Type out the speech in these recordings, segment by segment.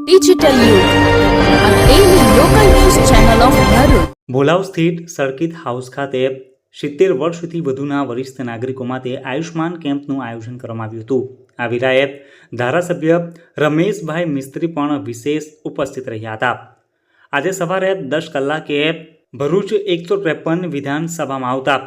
Digital Bholav સ્થિત circuit house ખાતે સિત્તેર વર્ષથી વધુના વરિષ્ઠ નાગરિકો માટે આયુષ્માન કેમ્પનું આયોજન કરવામાં આવ્યું હતું. આ વેળાએ ધારાસભ્ય રમેશભાઈ મિસ્ત્રી પણ વિશેષ ઉપસ્થિત રહ્યા હતા. આજે સવારે દસ કલાકે ભરૂચ એકસો ત્રેપન વિધાનસભામાં આવતા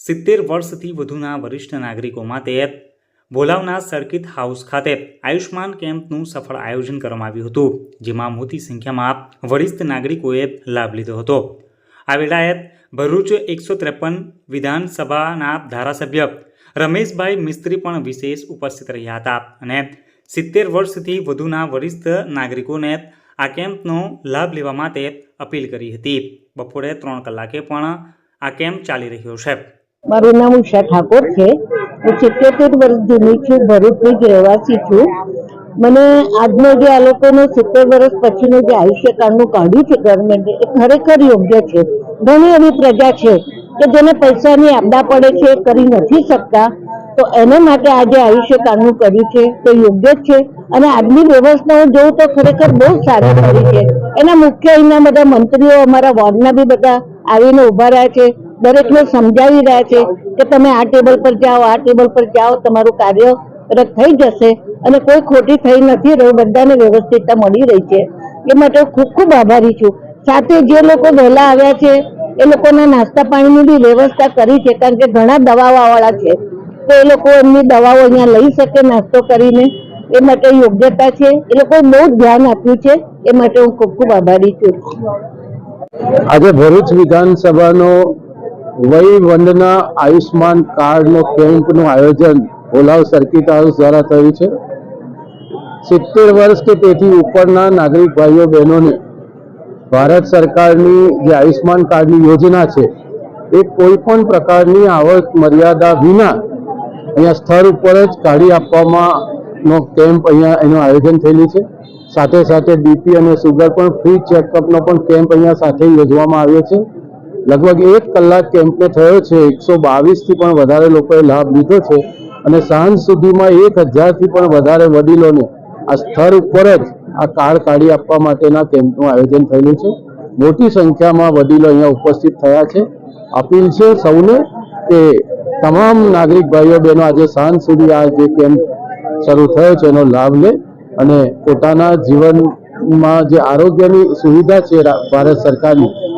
સિત્તેર વર્ષથી વધુના વરિષ્ઠ નાગરિકો માટે ભોલાવના સર્કિટ હાઉસ ખાતે આયુષ્માન કેમ્પનું સફળ આયોજન કરવામાં આવ્યું હતું, જેમાં મોટી સંખ્યામાં વરિષ્ઠ નાગરિકોએ લાભ લીધો હતો. આ વેળાએ ભરૂચ એકસો ત્રેપન વિધાનસભાના ધારાસભ્ય રમેશભાઈ મિસ્ત્રી પણ વિશેષ ઉપસ્થિત રહ્યા હતા અને સિત્તેર વર્ષથી વધુના વરિષ્ઠ નાગરિકોને આ કેમ્પનો લાભ લેવા માટે અપીલ કરી હતી. બપોરે ત્રણ કલાકે પણ આ કેમ્પ ચાલી રહ્યો છે. મારું નામ ઉષા ઠાકોર છે. હું સિત્તેર વર્ષ જૂની છું ભરૂચની જ રહેવાસી છું. મને આજનો જે આ લોકોનું સિત્તેર વર્ષ પછીનું જે આયુષ્ય કાર્ડનું કાઢ્યું છે ગવર્મેન્ટે એ ખરેખર યોગ્ય છે. ઘણી એવી પ્રજા છે કે જેને પૈસાની આપદા પડે છે કરી નથી શકતા. તો એના માટે આજે આયુષ્ય કાર્ડનું કર્યું છે, તે યોગ્ય જ છે. અને આજની વ્યવસ્થા હું જોઉં તો ખરેખર બહુ સારી કરી છે. એના મુખ્ય અહીંના બધા મંત્રીઓ અમારા વોર્ડના બી બધા આવીને ઊભા રહ્યા છે. દરેકને સમજાવી રહ્યા છે કે તમે આ ટેબલ પર જાઓ, આ ટેબલ પર જાઓ, તમારું કાર્ય થઈ જશે અને કોઈ ખોટી થઈ નથી રહ્યું બધાને વ્યવસ્થિતતા મળી રહી છે. એ માટે ખૂબ ખૂબ આભારી છું. સાથે જે લોકો વહેલા આવ્યા છે, એ લોકોના નાસ્તા પાણીની બી વ્યવસ્થા કરી છે, કારણ કે ઘણા દવાવાળા છે. તો એ લોકો એમની દવાઓ અહીંયા લઈ શકે નાસ્તો કરીને. એ માટે યોગ્યતા છે. એ લોકોએ બહુ ધ્યાન આપ્યું છે. એ માટે હું ખૂબ ખૂબ આભારી છું. આજે ભરૂચ વિધાનસભાનો વય વંદના આયુષ્માન કાર્ડનો કેમ્પનું આયોજન ઓલાવ સર્કિટ હાઉસ દ્વારા થયું છે. સિત્તેર વર્ષ કે તેથી ઉપરના નાગરિક ભાઈઓ બહેનોને ભારત સરકારની જે આયુષ્માન કાર્ડની યોજના છે, એ કોઈ પણ પ્રકારની આવક મર્યાદા વિના અહીંયા સ્થળ ઉપર જ કાઢી આપવામાં કેમ્પ અહીંયા એનું આયોજન થયેલું છે. સાથે સાથે બીપી અને સુગર પણ ફ્રી ચેકઅપનો પણ કેમ્પ અહીંયા સાથે યોજવામાં આવ્યો છે. લગભગ એક કલાક કેમ્પને થયો છે. એકસો બાવીસથી પણ વધારે લોકોએ લાભ લીધો છે અને સાંજ સુધીમાં એક હજારથી પણ વધારે વડીલોને આ સ્થળ ઉપર જ આ કાર્ડ કાઢી આપવા માટેના કેમ્પનું આયોજન થયેલું છે. મોટી સંખ્યામાં વડીલો અહીંયા ઉપસ્થિત થયા છે. અપીલ છે સૌને કે તમામ નાગરિક ભાઈઓ બહેનો આજે સાંજ સુધી આ જે કેમ્પ શરૂ થયો છે એનો લાભ લે અને પોતાના જીવનમાં જે આરોગ્યની સુવિધા છે ભારત સરકારની